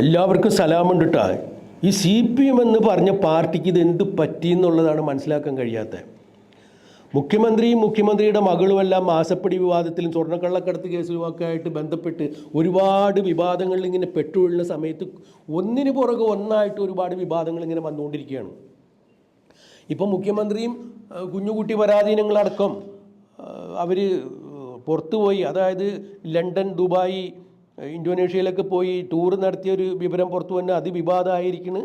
എല്ലാവർക്കും സലാമുണ്ട് കേട്ടോ ഈ സി പി എം എന്ന് പറഞ്ഞ പാർട്ടിക്ക് ഇത് എന്ത് പറ്റി എന്നുള്ളതാണ് മനസ്സിലാക്കാൻ കഴിയാത്തത് മുഖ്യമന്ത്രിയും മുഖ്യമന്ത്രിയുടെ മകളുമെല്ലാം മാസപ്പടി വിവാദത്തിലും സ്വർണക്കള്ളക്കടത്ത് കേസുമൊക്കെ ആയിട്ട് ബന്ധപ്പെട്ട് ഒരുപാട് വിവാദങ്ങളിൽ ഇങ്ങനെ പെട്ടുവീഴുന്ന സമയത്ത് ഒന്നിന് പുറകെ ഒന്നായിട്ട് ഒരുപാട് വിവാദങ്ങൾ ഇങ്ങനെ വന്നുകൊണ്ടിരിക്കുകയാണ്. ഇപ്പം മുഖ്യമന്ത്രിയും കുഞ്ഞുകുട്ടി പരാധീനങ്ങളടക്കം അവർ പുറത്തുപോയി. അതായത് ലണ്ടൻ ദുബായ് ഇന്തോനേഷ്യയിലൊക്കെ പോയി ടൂർ നടത്തിയ ഒരു വിവരം പുറത്തു വന്ന് അത് വിവാദമായിരിക്കുന്നു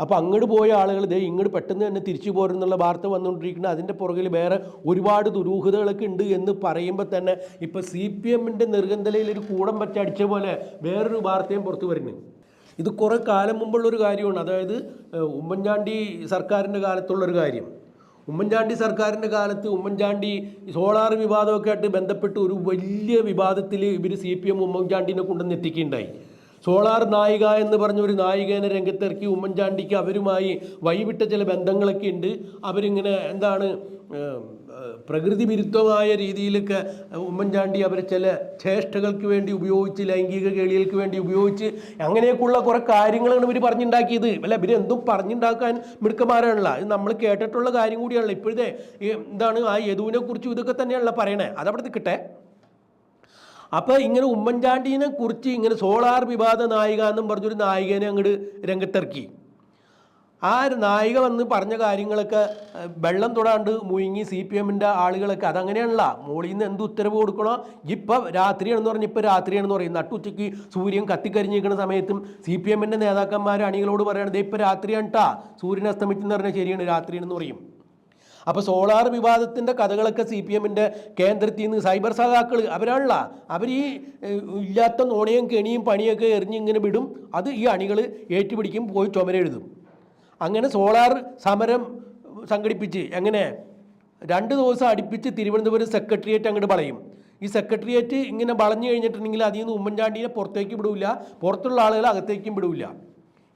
അപ്പോൾ അങ്ങോട്ട് പോയ ആളുകൾ ദേ ഇങ്ങോട്ട് പെട്ടെന്ന് തന്നെ തിരിച്ചു പോരുന്നുള്ള വാർത്ത വന്നുകൊണ്ടിരിക്കുന്നത് അതിന്റെ പുറകിൽ വേറെ ഒരുപാട് ദുരൂഹതകളൊക്കെ ഉണ്ട് എന്ന് പറയുമ്പോൾ തന്നെ ഇപ്പോൾ സി പി എമ്മിന്റെ നിർഗന്ധലയിൽ ഒരു കൂടം പറ്റടിച്ച പോലെ വേറൊരു വാർത്തയും പുറത്തു വരുന്നു. ഇത് കുറേ കാലം മുമ്പുള്ളൊരു കാര്യമാണ്. അതായത് ഉമ്മൻചാണ്ടി സർക്കാരിന്റെ കാലത്തുള്ളൊരു കാര്യം. ഉമ്മൻചാണ്ടി സർക്കാരിന്റെ കാലത്ത് ഉമ്മൻചാണ്ടി സോളാർ വിവാദമൊക്കെ ആയിട്ട് ബന്ധപ്പെട്ട് ഒരു വലിയ വിവാദത്തിൽ ഇവർ സി പി എം ഉമ്മൻചാണ്ടിനെ കൊണ്ടുവന്ന് എത്തിക്കുകയുണ്ടായി. സോളാർ നായിക എന്ന് പറഞ്ഞ ഒരു നായികേനെ രംഗത്തിറക്കി ഉമ്മൻചാണ്ടിക്ക് അവരുമായി വഴിവിട്ട ചില ബന്ധങ്ങളൊക്കെ ഉണ്ട്. അവരിങ്ങനെ എന്താണ് പ്രകൃതി വിരുദ്ധമായ രീതിയിലൊക്കെ ഉമ്മൻചാണ്ടി അവരെ ചില ചേഷ്ടകൾക്ക് വേണ്ടി ഉപയോഗിച്ച് ലൈംഗിക കേളികൾക്ക് വേണ്ടി ഉപയോഗിച്ച് അങ്ങനെയൊക്കെയുള്ള കുറേ കാര്യങ്ങളാണ് ഇവർ പറഞ്ഞുണ്ടാക്കിയത്. അല്ല ഇവർ എന്തും പറഞ്ഞുണ്ടാക്കാൻ മിടുക്കന്മാരാണല്ലോ. ഇത് നമ്മൾ കേട്ടിട്ടുള്ള കാര്യം കൂടിയാണല്ലോ. ഇപ്പോഴത്തെ എന്താണ് ആ യദുവിനെ കുറിച്ചും ഇതൊക്കെ തന്നെയാണല്ലോ പറയണേ. അതവിടെ നിൽക്കട്ടെ. അപ്പോൾ ഇങ്ങനെ ഉമ്മൻചാണ്ടീനെ കുറിച്ച് ഇങ്ങനെ സോളാർ വിവാദ നായിക എന്നും പറഞ്ഞൊരു നായികനെ അങ്ങോട്ട് രംഗത്തിറക്കി. ആ നായിക വന്ന് പറഞ്ഞ കാര്യങ്ങളൊക്കെ വെള്ളം തൊടാണ്ട് മുഴുങ്ങി സി പി എമ്മിന്റെ ആളുകളൊക്കെ അതങ്ങനെയാണല്ല. മോളിൽ നിന്ന് എന്ത് ഉത്തരവ് കൊടുക്കണോ? ഇപ്പം രാത്രിയാണെന്ന് പറഞ്ഞ് ഇപ്പം രാത്രിയാണെന്ന് പറയും. നട്ടുച്ചയ്ക്ക് സൂര്യൻ കത്തിക്കരിഞ്ഞിരിക്കുന്ന സമയത്തും സി പി എമ്മിന്റെ നേതാക്കന്മാർ അണികളോട് പറയണത് ഇപ്പം രാത്രിയാണ് ട്ടാ. സൂര്യൻ അസ്തമിച്ചെന്ന് പറഞ്ഞാൽ ശരിയാണ് രാത്രിയാണെന്ന് പറയും. അപ്പോൾ സോളാർ വിവാദത്തിന്റെ കഥകളൊക്കെ സി പി എമ്മിന്റെ കേന്ദ്രത്തിൽ നിന്ന് സൈബർ സഖാക്കൾ അവരാണല്ല. അവർ ഈ ഇല്ലാത്ത നോണയും കെണിയും പണിയൊക്കെ എറിഞ്ഞ് ഇങ്ങനെ വിടും. അത് ഈ അണികൾ ഏറ്റുപിടിക്കും പോയി ചുമരെഴുതും. അങ്ങനെ സോളാർ സമരം സംഘടിപ്പിച്ച് എങ്ങനെ? രണ്ട് ദിവസം അടുപ്പിച്ച് തിരുവനന്തപുരം സെക്രട്ടേറിയറ്റ് അങ്ങോട്ട് വളയും. ഈ സെക്രട്ടേറിയറ്റ് ഇങ്ങനെ വളഞ്ഞു കഴിഞ്ഞിട്ടുണ്ടെങ്കിൽ അതിൽ നിന്ന് ഉമ്മൻചാണ്ടിയെ പുറത്തേക്ക് വിടില്ല പുറത്തുള്ള ആളുകൾ അകത്തേക്കും വിടില്ല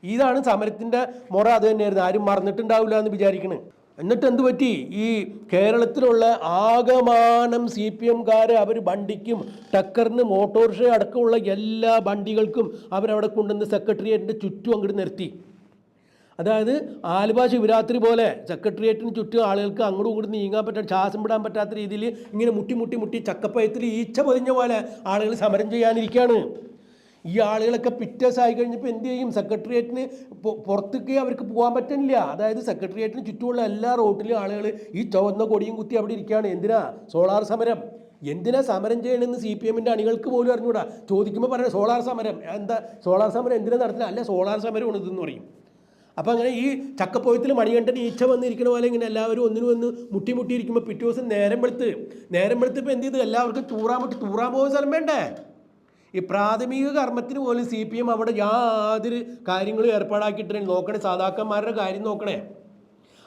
ഇതാണ് സമരത്തിന്റെ മുറ അത് തന്നെയായിരുന്നു. ആരും മറന്നിട്ടുണ്ടാവില്ല എന്ന് വിചാരിക്കണ്. എന്നിട്ട് എന്ത് പറ്റി? ഈ കേരളത്തിലുള്ള ആകമാനം സി പി എംകാരെ അവർ വണ്ടിക്കും ടക്കറിന് മോട്ടോറിക്ഷ അടക്കമുള്ള എല്ലാ വണ്ടികൾക്കും അവരവിടെ കൊണ്ടുവന്ന് സെക്രട്ടേറിയറ്റിന്റെ ചുറ്റും അങ്ങോട്ട് നിർത്തി. അതായത് ആലുവ ശിവരാത്രി പോലെ സെക്രട്ടേറിയറ്റിന് ചുറ്റും ആളുകൾക്ക് അങ്ങോട്ടും ഇങ്ങോട്ടും നീങ്ങാൻ പറ്റാത്ത ശ്വാസം വിടാൻ പറ്റാത്ത രീതിയിൽ ഇങ്ങനെ മുട്ടി മുട്ടി മുട്ടി ചക്കപ്പയത്തിൽ ഈച്ച പൊതിഞ്ഞ പോലെ ആളുകൾ സമരം ചെയ്യാനിരിക്കുകയാണ്. ഈ ആളുകളൊക്കെ പിറ്റേഴ്സ് ആയി കഴിഞ്ഞപ്പോൾ എന്ത് ചെയ്യും? സെക്രട്ടേറിയറ്റിന് പുറത്തേക്ക് അവർക്ക് പോകാൻ പറ്റുന്നില്ല അതായത് സെക്രട്ടേറിയറ്റിന് ചുറ്റുമുള്ള എല്ലാ റോട്ടിലും ആളുകൾ ഈ ചുവന്ന കൊടിയും കുത്തി അവിടെ ഇരിക്കുകയാണ്. എന്തിനാ? സോളാർ സമരം. എന്തിനാ സമരം ചെയ്യണമെന്ന് സി പി എമ്മിന്റെ അണികൾക്ക് പോലും അറിഞ്ഞൂടാ. ചോദിക്കുമ്പോൾ പറയുന്നത് സോളാർ സമരം. എന്താ? സോളാർ സമരം എന്തിനാ നടത്തുന്നത് അല്ല സോളാർ സമരം ഉണ്ടെന്ന് പറയും. അപ്പം അങ്ങനെ ഈ ചക്കപ്പോയത്തിൽ മണികണ്ഠൻ ഈച്ച വന്നിരിക്കണ പോലെ ഇങ്ങനെ എല്ലാവരും ഒന്നിനു വന്ന് മുട്ടി മുട്ടിയിരിക്കുമ്പോൾ പിറ്റേ ദിവസം നേരം വെളുത്ത് നേരം വെളുത്തപ്പോൾ എന്ത് ചെയ്തു? എല്ലാവർക്കും തൂറാൻ പറ്റി തൂറാൻ പോകുന്ന സ്ഥലം വേണ്ടേ? ഈ പ്രാഥമിക കർമ്മത്തിന് പോലും സി പി എം അവിടെ യാതൊരു കാര്യങ്ങളും ഏർപ്പാടാക്കിയിട്ടുണ്ടെങ്കിൽ നോക്കണേ സാധാക്കന്മാരുടെ കാര്യം നോക്കണേ.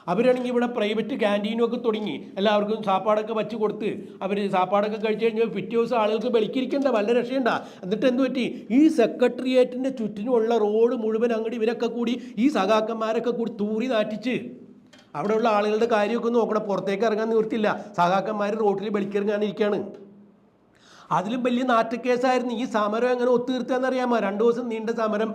അവരാണെങ്കിൽ ഇവിടെ പ്രൈവറ്റ് ക്യാന്റീനും ഒക്കെ തുടങ്ങി. എല്ലാവർക്കും സാപ്പാടൊക്കെ വച്ച് കൊടുത്ത് അവർ സാപ്പാടൊക്കെ കഴിച്ച് കഴിഞ്ഞാൽ പിറ്റേ ദിവസം ആളുകൾക്ക് വെളിക്കിരിക്കണ്ട വല്ല രക്ഷയുണ്ട? എന്നിട്ട് എന്ത് പറ്റി? ഈ സെക്രട്ടേറിയറ്റിന്റെ ചുറ്റിനുമുള്ള റോഡ് മുഴുവൻ അങ്ങോട്ട് ഇവരൊക്കെ കൂടി ഈ സഖാക്കന്മാരൊക്കെ കൂടി തൂറി നാറ്റിച്ച്. അവിടെയുള്ള ആളുകളുടെ കാര്യമൊക്കെ നോക്കണം. പുറത്തേക്ക് ഇറങ്ങാൻ നിവൃത്തില്ല സഖാക്കന്മാർ റോട്ടിൽ വെളിക്കിറങ്ങാനിരിക്കുകയാണ് അതിലും വലിയ നാറ്റക്കേസായിരുന്നു ഈ സമരം എങ്ങനെ ഒത്തുതീർത്തെന്നറിയാമോ രണ്ട് ദിവസം നീണ്ട സമരം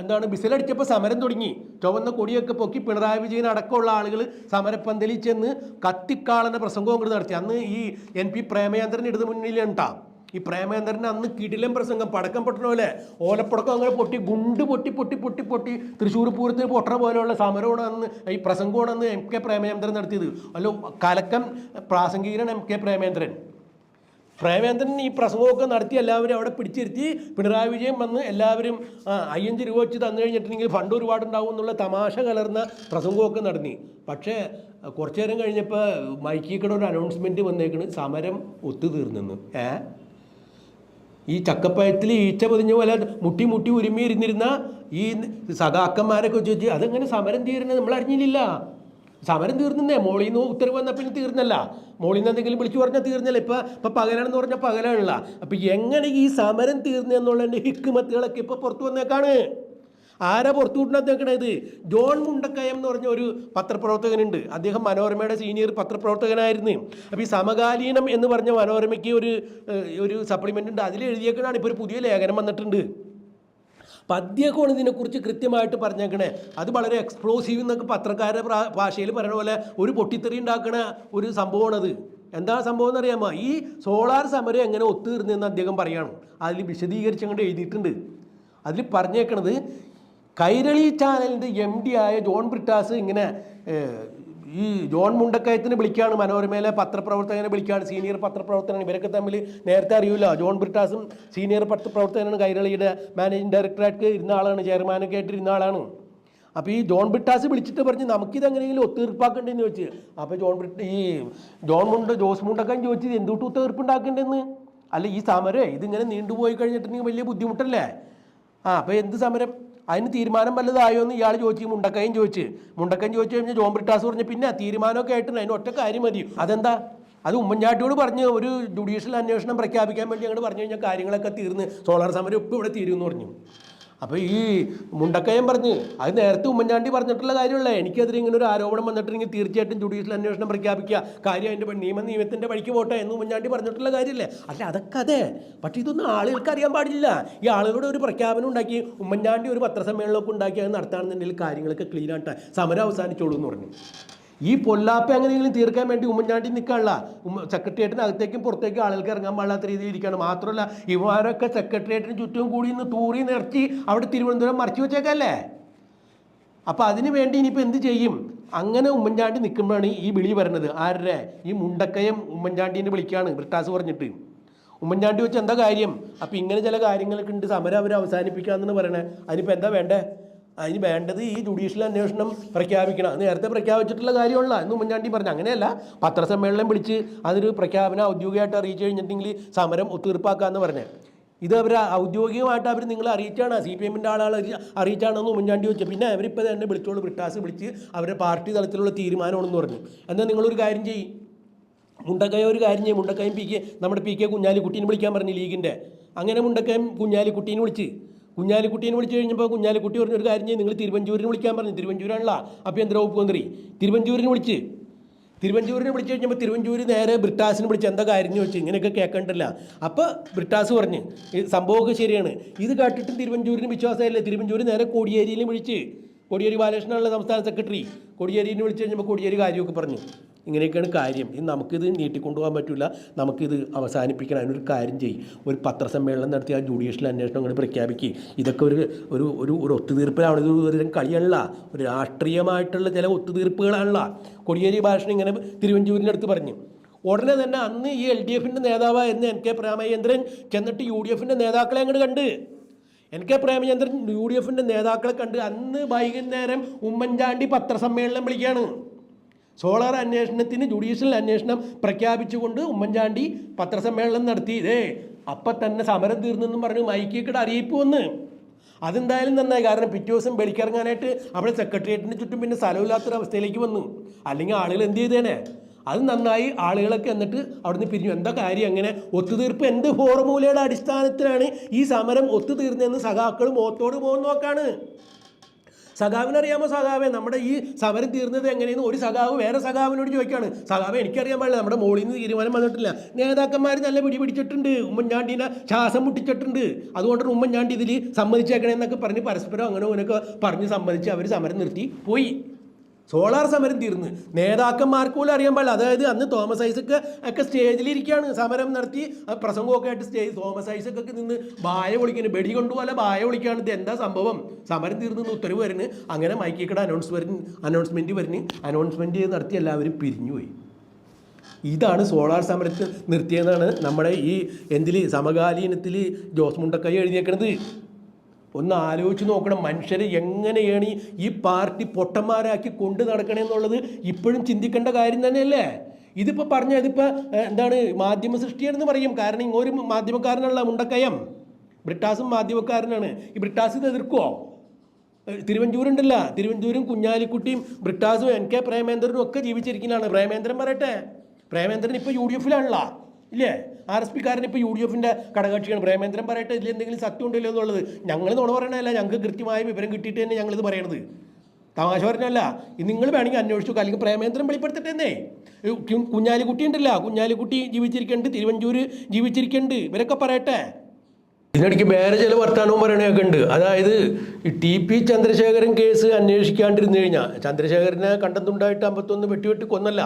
എന്താണ് ബിസിലടിച്ചപ്പോൾ സമരം തുടങ്ങി. ചുവന്ന കൊടിയൊക്കെ പൊക്കി പിണറായി വിജയൻ അടക്കമുള്ള ആളുകൾ സമരപ്പന്തലിൽ ചെന്ന് കത്തിക്കാളെന്ന പ്രസംഗവും അങ്ങോട്ട് നടത്തി. അന്ന് ഈ എൻ പി പ്രേമചന്ദ്രൻ ഇടതു മുന്നിലുണ്ടാ ഈ പ്രേമചന്ദ്രൻ അന്ന് കിടിലം പ്രസംഗം പടക്കം പൊട്ടണ പോലെ. ഓലപ്പടക്കം അങ്ങനെ പൊട്ടി ഗുണ്ട് പൊട്ടി പൊട്ടി പൊട്ടി പൊട്ടി. തൃശ്ശൂർ പൂരത്തിൽ പൊട്ടണ പോലെയുള്ള സമരമാണ് അന്ന് ഈ പ്രസംഗമാണ് അന്ന് എം കെ പ്രേമചന്ദ്രൻ നടത്തിയത്. അല്ല കലക്കം പ്രാസംഗികനാണ് എം കെ പ്രേമചന്ദ്രൻ. പ്രേമേന്ദ്രൻ ഈ പ്രസംഗമൊക്കെ നടത്തി എല്ലാവരും അവിടെ പിടിച്ചിരുത്തി. പിണറായി വിജയൻ വന്ന് എല്ലാവരും അയ്യഞ്ച് രൂപ വെച്ച് തന്നു കഴിഞ്ഞിട്ടുണ്ടെങ്കിൽ ഫണ്ട് ഒരുപാടുണ്ടാവും എന്നുള്ള തമാശ കലർന്ന പ്രസംഗമൊക്കെ നടന്നി. പക്ഷേ കുറച്ചു നേരം കഴിഞ്ഞപ്പോൾ മൈക്കിക്കടെ ഒരു അനൗൺസ്മെന്റ് വന്നേക്കണ് സമരം ഒത്തുതീർന്നെന്ന്. ഏ? ഈ ചക്കപ്പയത്തിൽ ഈച്ച പൊതിഞ്ഞ പോലെ മുട്ടി മുട്ടി ഉരുമി ഇരുന്നിരുന്ന ഈ സഖാക്കന്മാരൊക്കെ ചോദിച്ചു അതെങ്ങനെ സമരം തീരുന്നത് നമ്മൾ അറിഞ്ഞില്ല സമരം തീർന്നേ മോളിൽ നിന്ന് ഉത്തരവ് വന്നാൽ പിന്നെ തീർന്നല്ല. മോളിൽ നിന്ന് എന്തെങ്കിലും വിളിച്ചു പറഞ്ഞാൽ തീർന്നല്ല. ഇപ്പം ഇപ്പം പകലാണെന്ന് പറഞ്ഞാൽ പകലാണല്ല അപ്പം എങ്ങനെ ഈ സമരം തീർന്നെന്നുള്ളതിന്റെ ഹിക്കുമത്തുകളൊക്കെ ഇപ്പോൾ പുറത്തു വന്നേക്കാണ്? ആരാ പുറത്തു വിട്ടുന്നേക്കണത് ജോൺ മുണ്ടക്കയം എന്ന് പറഞ്ഞ ഒരു പത്രപ്രവർത്തകനുണ്ട്. അദ്ദേഹം മനോരമയുടെ സീനിയർ പത്രപ്രവർത്തകനായിരുന്നു. അപ്പോൾ ഈ സമകാലീനം എന്ന് പറഞ്ഞ മനോരമയ്ക്ക് ഒരു ഒരു സപ്ലിമെന്റ് ഉണ്ട്. അതിൽ എഴുതിയേക്കണാണ് ഇപ്പോൾ ഒരു പുതിയ ലേഖനം വന്നിട്ടുണ്ട്. പദ്യമൊക്കെയാണ് ഇതിനെക്കുറിച്ച് കൃത്യമായിട്ട് പറഞ്ഞേക്കണേ. അത് വളരെ എക്സ്പ്ലോസീവ് എന്നൊക്കെ പത്രക്കാരുടെ ഭാഷയിൽ പറയുന്ന പോലെ ഒരു പൊട്ടിത്തെറി ഉണ്ടാക്കണ ഒരു സംഭവമാണത്. എന്താ സംഭവം എന്നറിയാമോ ഈ സോളാർ സമരം എങ്ങനെ ഒത്തുതീർന്നെന്ന് അദ്ദേഹം പറയാണ്. അതിൽ വിശദീകരിച്ച് അങ്ങോട്ട് എഴുതിയിട്ടുണ്ട്. അതിൽ പറഞ്ഞേക്കണത് കൈരളി ചാനലിന്റെ എം ഡി ആയ ജോൺ ബ്രിട്ടാസ് ഇങ്ങനെ ഈ ജോൺ മുണ്ടക്കയത്തിന് വിളിക്കുകയാണ് മനോരമയിലെ പത്രപ്രവർത്തകനെ വിളിക്കുകയാണ് സീനിയർ പത്രപ്രവർത്തകനാണ്. ഇവരൊക്കെ തമ്മിൽ നേരത്തെ അറിയില്ല ജോൺ ബ്രിട്ടാസും സീനിയർ പത്രപ്രവർത്തകനാണ് കൈരളിയുടെ മാനേജിംഗ് ഡയറക്ടറായിട്ട് ഇരുന്ന ആളാണ് ചെയർമാനൊക്കെ ആയിട്ട് ഇരുന്ന ആളാണ്. അപ്പോൾ ഈ ജോൺ ബ്രിട്ടാസ് വിളിച്ചിട്ട് പറഞ്ഞ് നമുക്കിത് എങ്ങനെയെങ്കിലും ഒത്തീർപ്പാക്കണ്ടെന്ന് ചോദിച്ചു. അപ്പോൾ ജോൺ ബ്രിട്ട ഈ ജോൺ മുണ്ട് ജോസ് മുണ്ടക്കൻ ചോദിച്ചത് എന്തുകൊണ്ട് ഒത്തീർപ്പുണ്ടാക്കണ്ടെന്ന്? അല്ല ഈ സമരം ഇതിങ്ങനെ നീണ്ടുപോയി കഴിഞ്ഞിട്ടുണ്ടെങ്കിൽ വലിയ ബുദ്ധിമുട്ടല്ലേ? ആ അപ്പോൾ എന്ത് സമരം? അതിന് തീരുമാനം വല്ലതായോ എന്ന് ഇയാൾ ചോദിച്ചു മുണ്ടക്കയും ചോദിച്ച്. മുണ്ടക്കൻ ചോദിച്ചു കഴിഞ്ഞാൽ ജോം ബ്രിട്ടാസ് പറഞ്ഞു പിന്നെ തീരുമാനമൊക്കെ ആയിട്ടുണ്ട് അതിന് ഒറ്റ കാര്യം മതി. അതെന്താ? അത് ഉമ്മൻചാട്ടിയോട് പറഞ്ഞ് ഒരു ജുഡീഷ്യൽ അന്വേഷണം പ്രഖ്യാപിക്കാൻ വേണ്ടി അങ്ങോട്ട് പറഞ്ഞു കഴിഞ്ഞാൽ കാര്യങ്ങളൊക്കെ തീർന്ന്. സോളാർ സമരം ഇപ്പോൾ ഇവിടെ തീരുമെന്ന് പറഞ്ഞു. അപ്പോൾ ഈ മുണ്ടക്കയം പറഞ്ഞ് അത് നേരത്തെ ഉമ്മൻചാണ്ടി പറഞ്ഞിട്ടുള്ള കാര്യമുള്ള എനിക്കെതിരെ ഇങ്ങനെ ഒരു ആരോപണം വന്നിട്ടുണ്ടെങ്കിൽ തീർച്ചയായിട്ടും ജുഡീഷ്യൽ അന്വേഷണം പ്രഖ്യാപിക്കുക. കാര്യം അതിന്റെ നിയമ നിയമത്തിന്റെ വഴിക്ക് പോട്ടെ എന്ന് ഉമ്മൻചാണ്ടി പറഞ്ഞിട്ടുള്ള കാര്യമല്ലേ? അല്ല അതൊക്കെ അതെ. പക്ഷേ ഇതൊന്നും ആളുകൾക്ക് അറിയാൻ പാടില്ല. ഈ ആളുകളുടെ ഒരു പ്രഖ്യാപനം ഉണ്ടാക്കി ഉമ്മൻചാണ്ടി ഒരു പത്രസമ്മേളനമൊക്കെ ഉണ്ടാക്കി അത് നടത്താണെന്നുണ്ടെങ്കിൽ കാര്യങ്ങളൊക്കെ ക്ലീൻ ആട്ടെ സമരം അവസാനിച്ചോളൂ എന്ന് പറഞ്ഞു. ഈ പൊല്ലാപ്പ എങ്ങനെയെങ്കിലും തീർക്കാൻ വേണ്ടി ഉമ്മൻചാണ്ടി നിൽക്കാനുള്ള സെക്രട്ടേറിയറ്റിന് അകത്തേക്കും പുറത്തേക്കും ആളുകൾക്ക് ഇറങ്ങാൻ പാടാത്ത രീതിയിൽ ഇരിക്കുകയാണ് മാത്രമല്ല ഇവരൊക്കെ സെക്രട്ടേറിയറ്റിന് ചുറ്റും കൂടി ഇന്ന് തൂറി നിർത്തി അവിടെ തിരുവനന്തപുരം മറച്ചു വെച്ചേക്കല്ലേ? അപ്പോൾ അതിനു വേണ്ടി ഇനിയിപ്പോൾ എന്ത് ചെയ്യും? അങ്ങനെ ഉമ്മൻചാണ്ടി നിൽക്കുമ്പോഴാണ് ഈ വിളി വരുന്നത്. ആരുടെ? ഈ മുണ്ടക്കയം ഉമ്മൻചാണ്ടീനെ വിളിക്കുകയാണ്. ബ്രിട്ടാസ് പറഞ്ഞിട്ട്. ഉമ്മൻചാണ്ടി വെച്ച് എന്താ കാര്യം? അപ്പോൾ ഇങ്ങനെ ചില കാര്യങ്ങളൊക്കെ ഉണ്ട്. സമരം അവർ അവസാനിപ്പിക്കാമെന്നാണ് പറയണേ. അതിനിപ്പോൾ എന്താ വേണ്ടേ? അതിന് വേണ്ടത് ഈ ജുഡീഷ്യൽ അന്വേഷണം പ്രഖ്യാപിക്കണം. നേരത്തെ പ്രഖ്യാപിച്ചിട്ടുള്ള കാര്യമുള്ള എന്ന് ഉമ്മൻചാണ്ടി പറഞ്ഞു അങ്ങനെയല്ല. പത്രസമ്മേളനം വിളിച്ച് അതൊരു പ്രഖ്യാപനം ഔദ്യോഗികമായിട്ട് അറിയിച്ചു കഴിഞ്ഞിട്ടുണ്ടെങ്കിൽ സമരം ഒത്തീർപ്പാക്കാമെന്ന് പറഞ്ഞത് ഇത് അവർ ഔദ്യോഗികമായിട്ട് അവർ നിങ്ങളെ അറിയിച്ചാണ്. സി പി എമ്മിന്റെ ആളുകൾ അറിയിച്ചാണെന്ന് ഉമ്മൻചാണ്ടി വെച്ചു പിന്നെ അവരിപ്പോൾ തന്നെ വിളിച്ചോളൂ. ബ്രിട്ടാസ് വിളിച്ച് അവരുടെ പാർട്ടി തലത്തിലുള്ള തീരുമാനമാണെന്ന് പറഞ്ഞു. എന്നാൽ നിങ്ങളൊരു കാര്യം ചെയ്യും. മുണ്ടക്കയ ഒരു കാര്യം ചെയ്യും. മുണ്ടക്കയം പി കെ നമ്മുടെ പി കെ കുഞ്ഞാലിക്കുട്ടീനെ വിളിക്കാൻ പറഞ്ഞു ലീഗിന്റെ അങ്ങനെ മുണ്ടക്കയം കുഞ്ഞാലിക്കുട്ടീനെ വിളിച്ച്. കുഞ്ഞാലിക്കുട്ടീനെ വിളിച്ചു കഴിഞ്ഞപ്പോൾ കുഞ്ഞാലിക്കുട്ടി പറഞ്ഞ ഒരു കാര്യം നിങ്ങൾ തിരുവഞ്ചൂരിനെ വിളിക്കാൻ പറഞ്ഞു. തിരുവഞ്ചൂരാണല്ല ആഭ്യന്തര വകുപ്പ് മന്ത്രി. തിരുവഞ്ചൂരിനെ വിളിച്ച്. തിരുവഞ്ചൂരിനെ വിളിച്ചു കഴിഞ്ഞപ്പോൾ തിരുവഞ്ചൂര് നേരെ ബ്രിട്ടാസിനെ വിളിച്ച് എന്താ കാര്യം വെച്ച് ഇങ്ങനെയൊക്കെ കേൾക്കണ്ടല്ല. അപ്പോൾ ബ്രിട്ടാസ് പറഞ്ഞ് സംഭവമൊക്കെ ശരിയാണ്. ഇത് കേട്ടിട്ടും തിരുവഞ്ചൂരിന് വിശ്വാസമില്ല തിരുവഞ്ചൂര് നേരെ കോടിയേരിയിലും വിളിച്ച്. കോടിയേരി ബാലകൃഷ്ണനുള്ള സംസ്ഥാന സെക്രട്ടറി കോടിയേരിനെ വിളിച്ചു കഴിഞ്ഞപ്പോൾ കോടിയേരി കാര്യമൊക്കെ പറഞ്ഞു. ഇങ്ങനെയൊക്കെയാണ് കാര്യം. ഇത് നമുക്കിത് നീട്ടിക്കൊണ്ടുപോകാൻ പറ്റില്ല നമുക്കിത് അവസാനിപ്പിക്കണം. അതിനൊരു കാര്യം ചെയ്യും. ഒരു പത്രസമ്മേളനം നടത്തി ആ ജുഡീഷ്യൽ അന്വേഷണം അങ്ങനെ പ്രഖ്യാപിക്കുക ഇതൊക്കെ ഒരു ഒരു ഒരു ഒരു ഒത്തുതീർപ്പിലാണ്. ഇത് ഒരു കളിയല്ല. ഒരു രാഷ്ട്രീയമായിട്ടുള്ള ചില ഒത്തുതീർപ്പുകളാണല്ല. കൊടിയേരി ഭാഷണം ഇങ്ങനെ തിരുവഞ്ചൂരിന്റെ അടുത്ത് പറഞ്ഞു. ഉടനെ തന്നെ അന്ന് ഈ എൽ ഡി എഫിന്റെ നേതാവായിരുന്ന എൻ കെ പ്രേമചന്ദ്രൻ ചെന്നിട്ട് യു ഡി എഫിന്റെ നേതാക്കളെ അങ്ങോട്ട് കണ്ട്. N K Premachandran U D എഫിന്റെ നേതാക്കളെ കണ്ട് അന്ന് വൈകുന്നേരം ഉമ്മൻചാണ്ടി പത്രസമ്മേളനം വിളിക്കുകയാണ് സോളാർ അന്വേഷണത്തിന് ജുഡീഷ്യൽ അന്വേഷണം പ്രഖ്യാപിച്ചുകൊണ്ട് ഉമ്മൻചാണ്ടി പത്രസമ്മേളനം നടത്തി. ഇതേ അപ്പം തന്നെ സമരം തീർന്നെന്നും പറഞ്ഞു മൈക്കിക്കടെ അറിയിപ്പ് വന്ന്. അതെന്തായാലും നന്നായി. കാരണം പിറ്റേ ദിവസം വെളിക്കിറങ്ങാനായിട്ട് അവിടെ സെക്രട്ടേറിയറ്റിന് ചുറ്റും പിന്നെ സ്ഥലമില്ലാത്തൊരവസ്ഥയിലേക്ക് വന്നു. അല്ലെങ്കിൽ ആളുകൾ എന്ത് ചെയ്തേനെ? അത് നന്നായി ആളുകളൊക്കെ എന്നിട്ട് അവിടുന്ന് പിരിഞ്ഞു. എന്താ കാര്യം അങ്ങനെ? ഒത്തുതീർപ്പ് എന്ത് ഫോർമൂലയുടെ അടിസ്ഥാനത്തിലാണ് ഈ സമരം ഒത്തുതീർന്നതെന്ന് സഖാക്കൾ ഓത്തോട് പോകുന്ന നോക്കാണ്. സഖാവിനറിയാമോ സഖാവേ? നമ്മുടെ ഈ സമരം തീർന്നത് എങ്ങനെയെന്ന് ഒരു സഖാവ് വേറെ സഖാവിനോട് ചോദിക്കുകയാണ്. സഖാവ് എനിക്കറിയാൻ പാടില്ല നമ്മുടെ മോളിൽ നിന്ന് തീരുമാനം വന്നിട്ടില്ല. നേതാക്കന്മാർ നല്ല പിടി പിടിച്ചിട്ടുണ്ട് ഉമ്മൻചാണ്ടീനെ ശ്വാസം മുട്ടിച്ചിട്ടുണ്ട്. അതുകൊണ്ടാണ് ഉമ്മൻചാണ്ടി ഇതിൽ സമ്മതിച്ചേക്കണേന്നൊക്കെ പറഞ്ഞ് പരസ്പരം അങ്ങനെ ഇങ്ങനെയൊക്കെ പറഞ്ഞ് സമ്മതിച്ച് അവർ സമരം നിർത്തി. പോയി. സോളാർ സമരം തീർന്ന്. നേതാക്കന്മാർക്ക് പോലും അറിയാൻ പാടില്ല. അതായത് അന്ന് തോമസ് ഐസക്ക് ഒക്കെ സ്റ്റേജിലിരിക്കുകയാണ് സമരം നടത്തി പ്രസംഗമൊക്കെ ആയിട്ട് സ്റ്റേജ് തോമസ് ഐസക്ക് ഒക്കെ നിന്ന് ബായ വിളിക്കുന്നു. ബെടി കൊണ്ടുപോലെ ബായ വിളിക്കുകയാണ്. ഇത് എന്താ സംഭവം? സമരം തീർന്നെന്ന് ഉത്തരവ് വരുന്നു അങ്ങനെ മൈക്കിക്കട അനൗൺസ് വരുന്നു അനൗൺസ്മെന്റ് വരുന്നു അനൗൺസ്മെന്റ് നടത്തി എല്ലാവരും പിരിഞ്ഞുപോയി ഇതാണ് സോളാർ സമരത്തിൽ നിർത്തിയെന്നാണ് നമ്മുടെ ഈ എന്തിൽ സമകാലീനത്തിൽ ജോസ് മുണ്ടക്കൈ എഴുതിയേക്കണത്. ഒന്ന് ആലോചിച്ച് നോക്കണം. മനുഷ്യരെ എങ്ങനെയാണ് ഈ- പാർട്ടി പൊട്ടന്മാരാക്കി കൊണ്ടു നടക്കണമെന്നുള്ളത് ഇപ്പോഴും ചിന്തിക്കേണ്ട കാര്യം തന്നെയല്ലേ? ഇതിപ്പോൾ പറഞ്ഞ ഇതിപ്പോൾ എന്താണ് മാധ്യമ സൃഷ്ടിയാണെന്ന് പറയും. കാരണം ഇങ്ങൊരു മാധ്യമക്കാരനുള്ള മുണ്ടക്കയം. ബ്രിട്ടാസും മാധ്യമക്കാരനാണ്. ഈ ബ്രിട്ടാസ് ഇത് എതിർക്കുമോ തിരുവഞ്ചൂരുണ്ടല്ല. തിരുവഞ്ചൂരും കുഞ്ഞാലിക്കുട്ടിയും ബ്രിട്ടാസും എൻ കെ പ്രേമേന്ദ്രനും ഒക്കെ ജീവിച്ചിരിക്കുന്നതാണ് പ്രേമേന്ദ്രൻ പറയട്ടെ. പ്രേമേന്ദ്രൻ ഇപ്പോൾ യു ഡി എഫിലാണല്ലോ. ഇല്ലേ? ആർ എസ് പിക്കാരൻ ഇപ്പോൾ യു ഡി എഫിന്റെ ഘടകകക്ഷിയാണ്. പ്രേമേന്ദ്രൻ പറയട്ടെ ഇതിൽ എന്തെങ്കിലും സത്യം ഉണ്ടല്ലോ എന്നുള്ളത്. ഞങ്ങൾ നോട് പറയണല്ല ഞങ്ങൾക്ക് കൃത്യമായ വിവരം കിട്ടിയിട്ട് തന്നെ ഞങ്ങളിത് പറയണത്. തമാശ പറഞ്ഞല്ല നിങ്ങൾ വേണമെങ്കിൽ അന്വേഷിച്ചു അല്ലെങ്കിൽ പ്രേമേന്ദ്രൻ വെളിപ്പെടുത്തട്ടെ എന്നേ. കുഞ്ഞാലിക്കുട്ടി ഉണ്ടല്ല. കുഞ്ഞാലിക്കുട്ടി ജീവിച്ചിരിക്കുന്നുണ്ട് തിരുവഞ്ചൂർ ജീവിച്ചിരിക്കുന്നുണ്ട്. ഇവരൊക്കെ പറയട്ടെ. ഇതിനിടയ്ക്ക് വേറെ ചില വർത്തമാനവും പറയണൊക്കെ ഉണ്ട്. അതായത് ഈ ടി പി ചന്ദ്രശേഖരൻ കേസ് അന്വേഷിക്കാണ്ടിരുന്നു കഴിഞ്ഞാൽ ചന്ദ്രശേഖരനെ കണ്ടെത്തുണ്ടായിട്ട് അമ്പത്തൊന്ന് വെട്ടിവെട്ടി കൊന്നല്ല.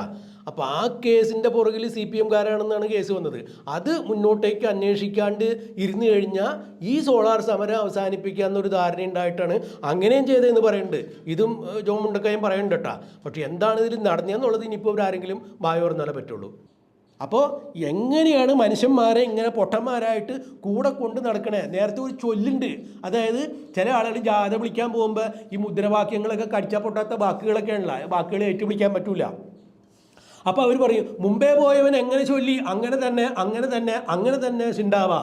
അപ്പോൾ ആ കേസിന്റെ പുറകിൽ സി പി എംകാരാണെന്നാണ് കേസ് വന്നത്. അത് മുന്നോട്ടേക്ക് അന്വേഷിക്കാണ്ട് ഇരുന്ന് കഴിഞ്ഞാൽ ഈ സോളാർ സമരം അവസാനിപ്പിക്കുക എന്നൊരു ധാരണ ഉണ്ടായിട്ടാണ് അങ്ങനെയും ചെയ്തതെന്ന് പറയുന്നുണ്ട് ഇതും ജോൺ മുണ്ടക്കയം പറയുന്നുണ്ട് കേട്ടോ. പക്ഷേ എന്താണ് ഇതിൽ നടന്നതെന്നുള്ളത് ഇനിയിപ്പോൾ ഇവരാരെങ്കിലും വായ തുറന്നാലേ പറ്റുള്ളൂ. അപ്പോൾ എങ്ങനെയാണ് മനുഷ്യന്മാരെ ഇങ്ങനെ പൊട്ടന്മാരായിട്ട് കൂടെ കൊണ്ട് നടക്കണേ? നേരത്തെ ഒരു ചൊല്ലുണ്ട്. അതായത് ചില ആളുകൾ ജാഥ വിളിക്കാൻ പോകുമ്പോൾ ഈ മുദ്രാവാക്യങ്ങളൊക്കെ കടിച്ചാൽ പൊട്ടാത്ത വാക്കുകളൊക്കെ ഉള്ള വാക്കുകൾ ഏറ്റുപിടിക്കാൻ പറ്റൂല. അപ്പോൾ അവർ പറയും മുമ്പേ പോയവൻ എങ്ങനെ ചൊല്ലി? അങ്ങനെ തന്നെ അങ്ങനെ തന്നെ അങ്ങനെ തന്നെ സിണ്ടാവാ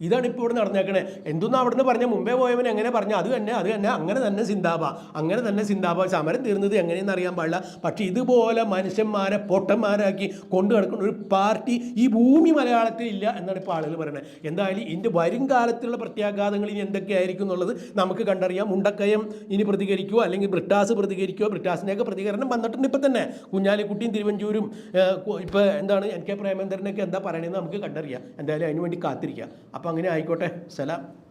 ഇതാണ് ഇപ്പോൾ ഇവിടെ നടന്നേക്കണേ. എന്തൊന്നും അവിടുന്ന് പറഞ്ഞ? മുമ്പേ പോയവൻ എങ്ങനെ പറഞ്ഞു? അത് തന്നെ അത് തന്നെ അങ്ങനെ തന്നെ സിന്താബ അങ്ങനെ തന്നെ സിന്താബ സമരം തീർന്നത് എങ്ങനെയെന്ന് അറിയാൻ പാടില്ല. പക്ഷേ ഇതുപോലെ മനുഷ്യന്മാരെ പൊട്ടന്മാരാക്കി കൊണ്ടു നടക്കുന്ന ഒരു പാർട്ടി ഈ ഭൂമി മലയാളത്തിൽ ഇല്ല എന്നാണ് ഇപ്പോൾ ആളുകൾ പറയുന്നത് എന്തായാലും ഇതിന്റെ വരും കാലത്തുള്ള പ്രത്യാഘാതങ്ങൾ ഇനി എന്തൊക്കെയായിരിക്കും എന്നുള്ളത് നമുക്ക് കണ്ടറിയാം. മുണ്ടക്കയം ഇനി പ്രതികരിക്കുമോ അല്ലെങ്കിൽ ബ്രിട്ടാസ് പ്രതികരിക്കുമോ ബ്രിട്ടാസിന്റെയൊക്കെ പ്രതികരണം വന്നിട്ടുണ്ട് ഇപ്പം തന്നെ. കുഞ്ഞാലിക്കുട്ടിയും തിരുവഞ്ചൂരും ഇപ്പോൾ എന്താണ് എൻ കെ പ്രേമേന്ദ്രനൊക്കെ എന്താ പറയണതെന്ന് നമുക്ക് കണ്ടറിയാം. എന്തായാലും അതിനുവേണ്ടി കാത്തിരിക്കുക കാത്തിരിക്കാം. അപ്പോൾ അങ്ങനെ ആയിക്കോട്ടെ. സലാം.